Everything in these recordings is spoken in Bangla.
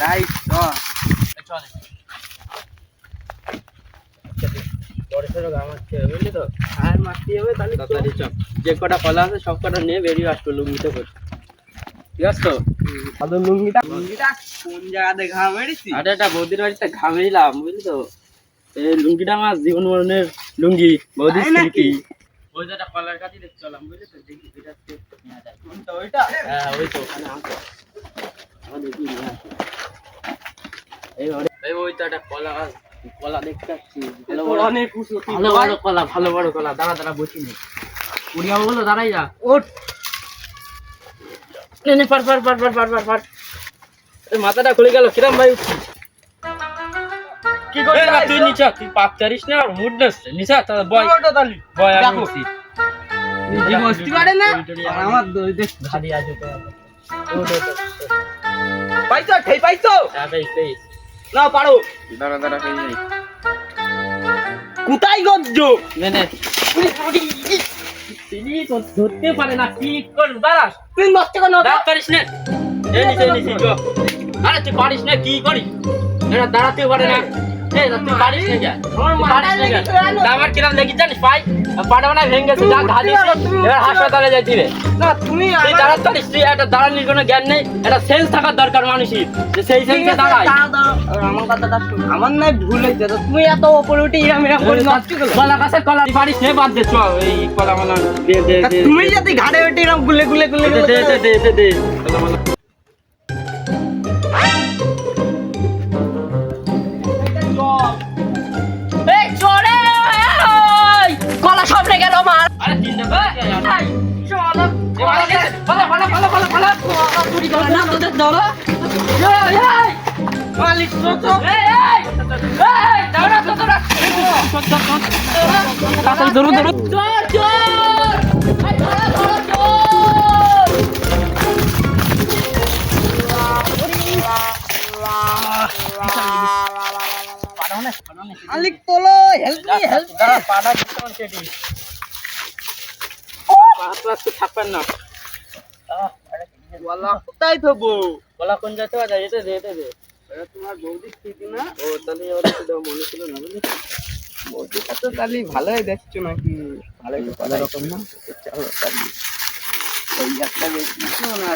তাই তো। আর মারতে হবে তাহলে চ। যে কটা কলা আছে সব কটা নিয়ে বেরিয়ে আসব লুঙ্গিতে করে। ঠিক আছে তো? লুঙ্গিটা লুঙ্গিটা কোন জায়গাতে ঘাম মেরেছি আরে একটা বৌদির বাড়িতে ঘামেইলাম বুঝলি তো? এই লুঙ্গিটা আমার জীবন মরণের লুঙ্গি বৌদির? স্মৃতি। ওই একটা কলার কাছে দেখতে চলাম বুঝলি তো? দেখি এটা কোনটা ওইটা। হ্যাঁ ওই তো ওখানে আছে। দেখি নিয়ে আসি এই ওরে এই ওই তো একটা কলা কলা দেখতে পাচ্ছি ভালো বড় কলা ভালো বড় কলা। দাঁড়া দাঁড়া বসি নে। উড়িয়া বলো দাঁড়াই যা। ওঠ। নে নে পার পার পার পার পার পার পার। মাথাটা খুলে গেল কিরম ভাই কি করছিস? তুই নিচা তুই পাপ চারিস না আর মুড নষ্ট নিচা তা বয়। বয় আমি উঠছি। নিজে বসতে পারে না? আর আমার দই দেখ ভারী আছে তো পাইছো? ঠেই পাইছো? হ্যাঁ ভাই না পারো। দাঁড়া দাঁড়া কোথায় গজ্জ নে নে। তিনি তো ধরতে পারে না কি কর দাঁড়াস। তুই নষ্ট কর দাঁড়া পারিস না। এই নিচে নিচে গো। আরে তুই পারিস না কি করিস? এরা দাঁড়াতে পারে না। আমার কিরম দেখি জানিস পাই পাটা ভেঙে গেছে যা ঘা তুমি এবার হাসপাতালে যাইতি রে। না তুমি তুই দাঁড়াতে পারিস তুই একটা দাঁড়ানোর কোনো জ্ঞান নেই একটা সেন্স থাকার দরকার মানুষের যে সেই সেন্সে দাঁড়ায়। আমার কথাটা শোনো। আমার নাই ভুল হয়েছে তো তুমি এত ওপরে উঠে করে নষ্ট কলা গাছের কলা পারিস নে বাদ দে এই কলা মালা তুমি যদি ঘাড়ে উঠে এরম গুলে গুলে গুলে দে দে দে দে দে। তাড়াতাড়ি ধরো ধরো। চোর চোর এই ধরো ধরো চোর মালিক তোলো হেল্প মি হেল্প দাঁড়া পাটা কীরকম কেটে পাহাড় তো আজকে থাকবেন না। ওয়ালা কোথায় থবো কলা কোন যেতে হবে যেতে দে যেতে দে। তোমার বৌদি না? ও তাহলে ওরা তো মনে ছিল না বুঝলি? বৌদিটা তো তাহলে ভালোই দেখছ নাকি? ভালোই রকম না? চলো তাহলে। ওই একটা বেশি না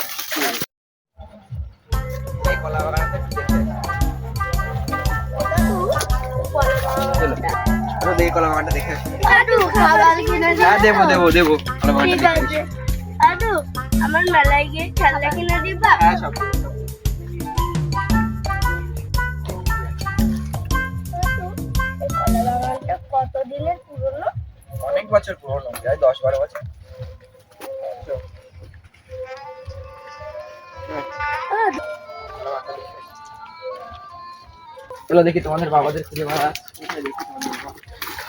কলা বাগানটা দেখতে চলো চলো দেখি কলা বাগানটা দেখে আসি। আদু খাবার কিনে হ্যাঁ দেবো? দেবো দেবো কলা বাগানটা দেখে আছে। আমার মেলায় গিয়ে খেলনা কিনে দিবা? হ্যাঁ সব। পুরনো? অনেক বছর পুরনো প্রায় দশ বারো বছর। দেখি তোমাদের বাবাদের খুঁজে পাওয়া দেখো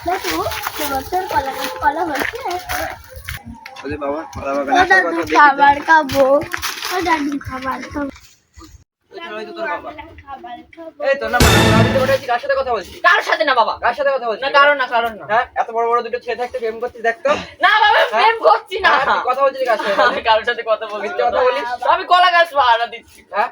এবছর কলা গাছ কলা দাদু খাবার খাব ও দাদু খাবার খাব। ওই তো তোর বাবা খাবার খাব। এই তো না বাড়িতে বসে আছি কার সাথে কথা বলছিস? কারোর সাথে না বাবা? কার সাথে কথা বলছিস? না কারণ না কারণ না। হ্যাঁ এত বড় বড় দুটো ছেলে থাকতে প্রেম করছিস দেখতো না বাবা প্রেম করছি না। হ্যাঁ, কথা বলছিস কার সাথে? আমি কারোর সাথে কথা বলছি কথা বলিস? আমি কলা গাছ ভাড়া দিচ্ছি। হ্যাঁ?